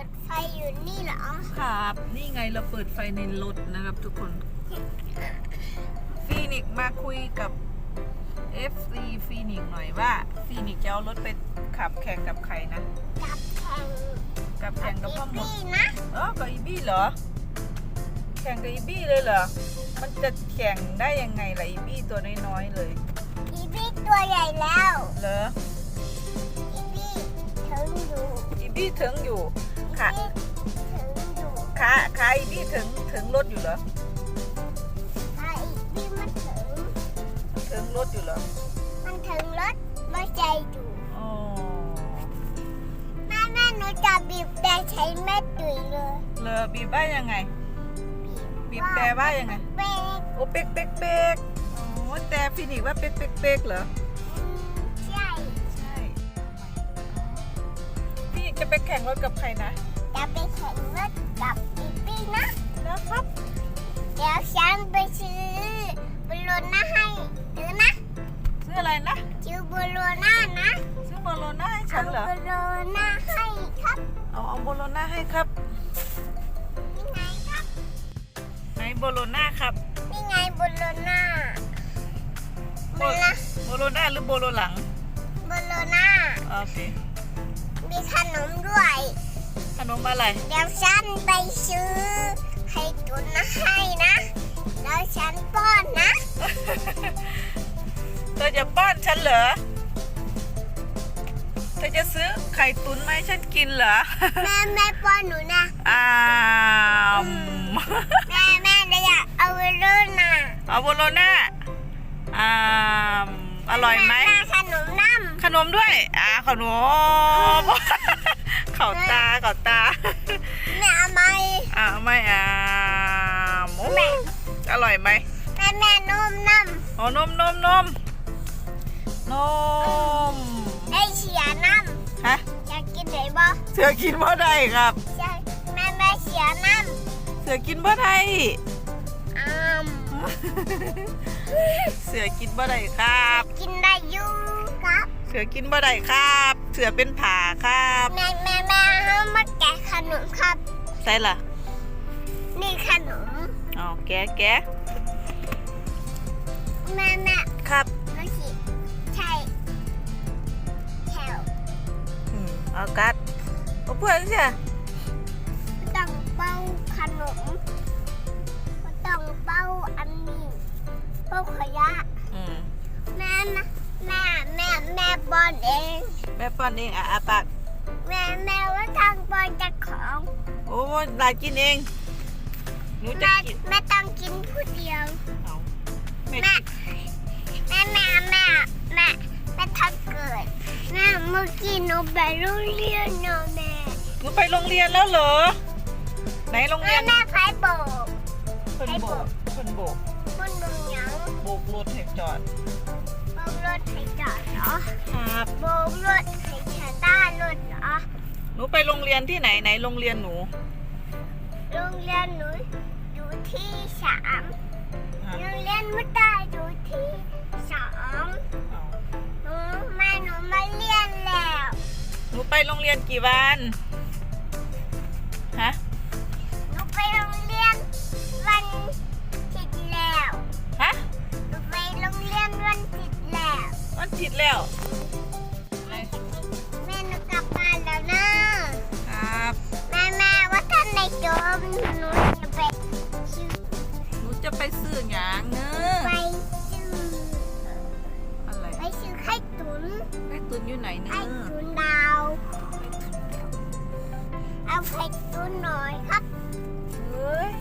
ปิดไฟอยู่นี่เหรอ ครับ นี่ไงเราเปิดไฟในรถนะครับทุกคน ฟีนิกซ์มาคุยกับ FC ฟีนิกซ์หน่อยว่า ฟีนิกซ์จะเอารถไปขับแข่งกับใครนะจับแข่งกับแข่งกับพ่อหมดบี้นะเออกับอีบี้เหรอ แข่งกับอีบี้เลยเหรอ มันจะแข่งได้ยังไงล่ะอีบี้ตัวน้อยๆเลย อีบี้ตัวใหญ่แล้ว เหรอ อีบี้ถึงอยู่ อีบี้ถึงอยู่อี ค่ะบี้ถึงอยู่ขาขาอีบี้ถึงถึงรถอยู่เหรอถ้าอีบี้มันถึง ถึงรถอยู่เหรอ มันถึงรถไม่ใจอยู่อ๋อแม่แม่หนูจะบีบแต่ใช้แม่ตุ๋ยเลยเลอบีบว่ายังไง บีบแต่ว่ายังไงเป๊กโอ้เป๊กเป๊กเป๊กอ๋อแต่ฟินิกว่าเป๊กเป๊กเป๊กเหรอใช่ใช่พี่จะไปแข่งรถกับใครนะ จะไปแข่งรถกับอีบี้นะนะครับ เดี๋ยวฉันไปซื้อบอลลูนนะให้หรือนะซื้ออะไรนะ ซื้อบอลลูน่านะซื้อบอลโลน่าให้ฉัเอานเหรอบอลลูน่าให้ครับเอาเอาบอลโลน่าให้ครับนี่ไงครับไหนบอลโลน่าครับนี่ไงบอลลูน่าบบออลลละบอลโลน่าหรือบอลโลหลังบอลลูน่าโอเคมีขนมด้วย ขนมอะไร เดี๋ยวฉันไปซื้อไข่ตุ๋นนะให้นะ แล้วฉันป้อนนะ เธอจะป้อนฉันเหรอ เธอจะซื้อไข่ตุ๋นมาให้ฉันกินเหรอ แม่แม่ป้อนหนูนะอ้าวแม่แม่เดี๋ยวเอาบอลลูน่าเอาโบโลน่าอ้าวอร่อยไหม แขนมน้ขนมด้วย อ่าขนมเข่าตาเข่าตาำแม่เอาไหมอ่าไม่อ่าโอ้แม่อร่อยไหมแม่แม่นมน้อ๋อนมนมนมนมำไอเสียน้ฮะำอยากกินไหนบ่เสือกินบ่ได้ครับใช่แม่แม่เสียน้เสือกินบ่ได้ำอ้ามเสือกินบ่ได้ครับ กินได้อยู่ครับ เสือกินบ่ได้ครับ เสือเป็นผ่าครับแม่แม่ แม่เอามาแกะขนมครับใช่ล่ะนี่ขนมอ๋อแกะแกะแม่แม่ครับก็สิใช่แถวอืมเอากัดเอาเพื่อนใช่ต้องเป้าขนมก็ต้องเป้าอันนี้เป้าขยะอืมแม่นะแม่แม่แม่บอลเองแม่ป้อนเองอะอาปาก แม่แม่ว่าทางบอลจะของโอ้ลายกินเอง หนูจะแม่กินแม่ต้องกินผู้เดียว เอาแม่แม่แม่แม่แม่แม่แม่ถ้าเกิดแม่เมื่อกี้หนูไปโรงเรียนเนาะแม่หนูไปโรงเรียนแล้วเหรอ ไหนโรงแม่เรียนแม่ไฟโบกคนโบกคนโบกมันมึงยังโบกรถให้จอดโบกรถให้จอดเหรอ ครับโบกรถ ให้ชะต้ารถเหรอ หนูไปโรงเรียนที่ไหนไหนโรงเรียนหนู โรงเรียนหนูอยู่ที่สามฮะโรงเรียนมุตาอยู่ที่สองเอาหนูแม่หนูมาเรียนแล้ว หนูไปโรงเรียนกี่วัน ฮะ หนูไปโรงเรียนวันผิดแล้ว ฮะ หนูไปโรงเรียนวันผิดแล้ว วันผิดแล้ว ไข่ตุ๋นหน่อยครับ เฮ้ย